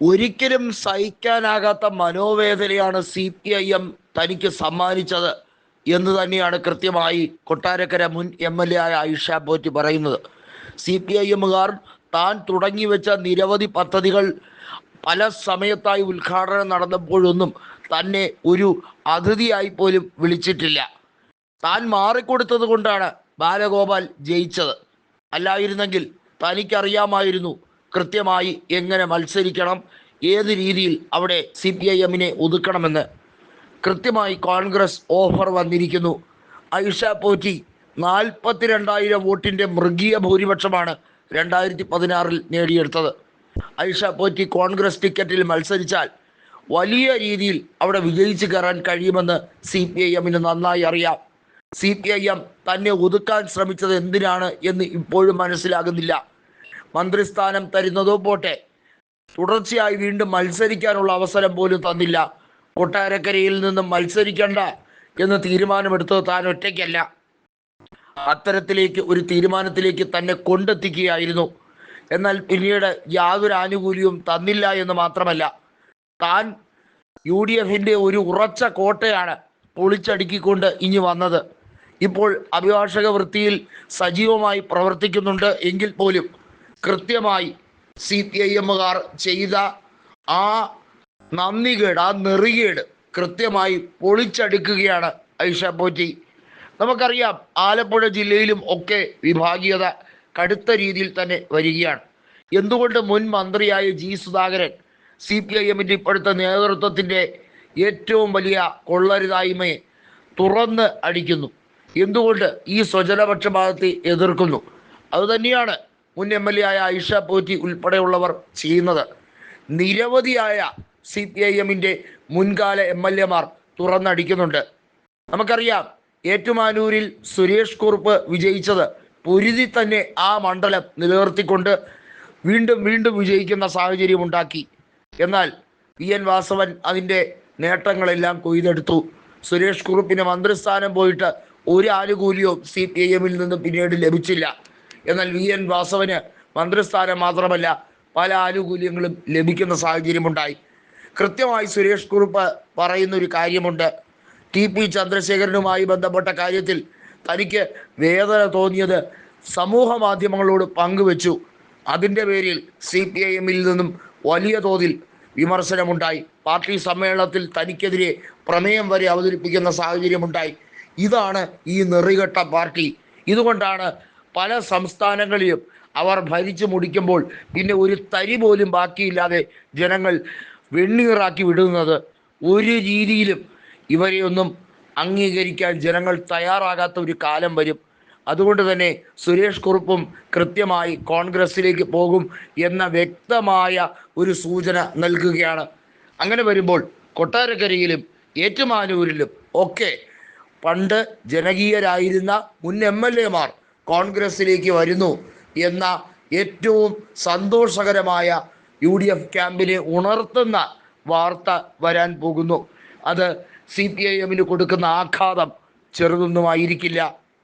ഒരിക്കലും സഹിക്കാനാകാത്ത മനോവേദനയാണ് സി പി ഐ എം തനിക്ക് സമ്മാനിച്ചത് എന്ന് തന്നെയാണ് കൃത്യമായി കൊട്ടാരക്കര മുൻ എം എൽ എ ആയ ഐഷ പോറ്റി പറയുന്നത്. സി പി ഐ എമ്മുകാർ താൻ തുടങ്ങി വെച്ച നിരവധി പദ്ധതികൾ പല സമയത്തായി ഉദ്ഘാടനം നടന്നപ്പോഴൊന്നും തന്നെ ഒരു അതിഥിയായി പോലും വിളിച്ചിട്ടില്ല. താൻ മാറിക്കൊടുത്തത് കൊണ്ടാണ് ബാലഗോപാൽ ജയിച്ചത്. അല്ലായിരുന്നെങ്കിൽ തനിക്കറിയാമായിരുന്നു കൃത്യമായി എങ്ങനെ മത്സരിക്കണം ഏത് രീതിയിൽ അവിടെ സി പി ഐ എമ്മിനെ ഒതുക്കണമെന്ന് കൃത്യമായി കോൺഗ്രസ് ഓഫർ വന്നിരിക്കുന്നു. ഐഷ പോറ്റി നാൽപ്പത്തിരണ്ടായിരം വോട്ടിന്റെ മൃഗീയ ഭൂരിപക്ഷമാണ് രണ്ടായിരത്തി പതിനാറിൽ നേടിയെടുത്തത്. ഐഷ പോറ്റി കോൺഗ്രസ് ടിക്കറ്റിൽ മത്സരിച്ചാൽ വലിയ രീതിയിൽ അവിടെ വിജയിച്ചു കയറാൻ കഴിയുമെന്ന് സി പി ഐ എമ്മിന് നന്നായി അറിയാം. സി പി ഐ എം തന്നെ ഒതുക്കാൻ ശ്രമിച്ചത് എന്തിനാണ് എന്ന് ഇപ്പോഴും മനസ്സിലാകുന്നില്ല. മന്ത്രിസ്ഥാനം തരുന്നതോ പോട്ടെ. തുടർച്ചയായി വീണ്ടും മത്സരിക്കാനുള്ള അവസരം പോലും തന്നില്ല. കൊട്ടാരക്കരയിൽ നിന്നും മത്സരിക്കണ്ട എന്ന് തീരുമാനമെടുത്തത് താൻ ഒറ്റയ്ക്കല്ല. അത്തരത്തിലേക്ക് ഒരു തീരുമാനത്തിലേക്ക് തന്നെ കൊണ്ടെത്തിക്കുകയായിരുന്നു. എന്നാൽ പിന്നീട് യാതൊരു ആനുകൂല്യവും തന്നില്ല എന്ന് മാത്രമല്ല താൻ യു ഡി എഫിന്റെ ഒരു ഉറച്ച കോട്ടയാണ് പൊളിച്ചടുക്കിക്കൊണ്ട് ഇനി വന്നത്. ഇപ്പോൾ അഭിഭാഷക വൃത്തിയിൽ സജീവമായി പ്രവർത്തിക്കുന്നുണ്ട് എങ്കിൽ പോലും കൃത്യമായി സി പി ഐ എമ്മുകാർ ചെയ്ത ആ നന്ദികേട് ആ നെറികേട് കൃത്യമായി പൊളിച്ചടുക്കുകയാണ് ഐഷ പോറ്റി. നമുക്കറിയാം ആലപ്പുഴ ജില്ലയിലും ഒക്കെ വിഭാഗീയത കടുത്ത രീതിയിൽ തന്നെ വരികയാണ്. എന്തുകൊണ്ട് മുൻ മന്ത്രിയായ G Sudhakaran C P I എമ്മിന്റെ ഇപ്പോഴത്തെ നേതൃത്വത്തിന്റെ ഏറ്റവും വലിയ കൊള്ളരുതായ്മയെ തുറന്ന് അടിക്കുന്നു? എന്തുകൊണ്ട് ഈ സ്വജനപക്ഷപാതത്തെ എതിർക്കുന്നു? അതുതന്നെയാണ് മുൻ എം എൽ എ ആയ ഐഷ പോറ്റി ഉൾപ്പെടെയുള്ളവർ ചെയ്യുന്നത്. നിരവധിയായ സി പി ഐ എമ്മിന്റെ മുൻകാല എം എൽ എമാർ തുറന്നടിക്കുന്നുണ്ട്. നമുക്കറിയാം ഏറ്റുമാനൂരിൽ സുരേഷ് കുറുപ്പ് വിജയിച്ചത് പൊരുതി തന്നെ ആ മണ്ഡലം നിലനിർത്തിക്കൊണ്ട് വീണ്ടും വീണ്ടും വിജയിക്കുന്ന സാഹചര്യം ഉണ്ടാക്കി. എന്നാൽ വി എൻ വാസവൻ അതിന്റെ നേട്ടങ്ങളെല്ലാം കൊയ്തെടുത്തു. സുരേഷ് കുറുപ്പിന് മന്ത്രിസ്ഥാനം പോയിട്ട് ഒരു ആനുകൂല്യവും സി പി ഐ എമ്മിൽ നിന്ന് പിന്നീട് ലഭിച്ചില്ല. എന്നാൽ വി എൻ വാസവന് മന്ത്രിസ്ഥാനം മാത്രമല്ല പല ആനുകൂല്യങ്ങളും ലഭിക്കുന്ന സാഹചര്യമുണ്ടായി. കൃത്യമായി സുരേഷ് കുറുപ്പ് പറയുന്ന ഒരു കാര്യമുണ്ട്. ടി പി ചന്ദ്രശേഖരനുമായി ബന്ധപ്പെട്ട കാര്യത്തിൽ തനിക്ക് വേദന തോന്നിയത് സമൂഹ മാധ്യമങ്ങളോട് പങ്കുവച്ചു. അതിന്റെ പേരിൽ സി പി ഐ എമ്മിൽ നിന്നും വലിയ തോതിൽ വിമർശനമുണ്ടായി. പാർട്ടി സമ്മേളനത്തിൽ തനിക്കെതിരെ പ്രമേയം വരെ അവതരിപ്പിക്കുന്ന സാഹചര്യമുണ്ടായി. ഇതാണ് ഈ നെറികെട്ട പാർട്ടി. ഇതുകൊണ്ടാണ് പല സംസ്ഥാനങ്ങളിലും അവർ ഭരിച്ചു മുടിക്കുമ്പോൾ പിന്നെ ഒരു തരി പോലും ബാക്കിയില്ലാതെ ജനങ്ങൾ വെണ്ണീറാക്കി വിടുന്നത് ഒരു രീതിയിലും ഇവരെയൊന്നും അംഗീകരിക്കാൻ ജനങ്ങൾ തയ്യാറാകാത്ത ഒരു കാലം വരും. അതുകൊണ്ട് തന്നെ സുരേഷ് കുറുപ്പും കൃത്യമായി കോൺഗ്രസിലേക്ക് പോകും എന്ന വ്യക്തമായ ഒരു സൂചന നൽകുകയാണ്. അങ്ങനെ വരുമ്പോൾ കൊട്ടാരക്കരയിലും ഏറ്റുമാനൂരിലും ഒക്കെ പണ്ട് ജനകീയരായിരുന്ന മുൻ എം എൽ എമാർ കോൺഗ്രസിലേക്ക് വരുന്നു എന്ന ഏറ്റവും സന്തോഷകരമായ യു ഡി എഫ് ക്യാമ്പിനെ ഉണർത്തുന്ന വാർത്ത വരാൻ പോകുന്നു. അത് സി പി ഐ എമ്മിന് കൊടുക്കുന്ന ആഘാതം ചെറുതൊന്നുമായിരിക്കില്ല.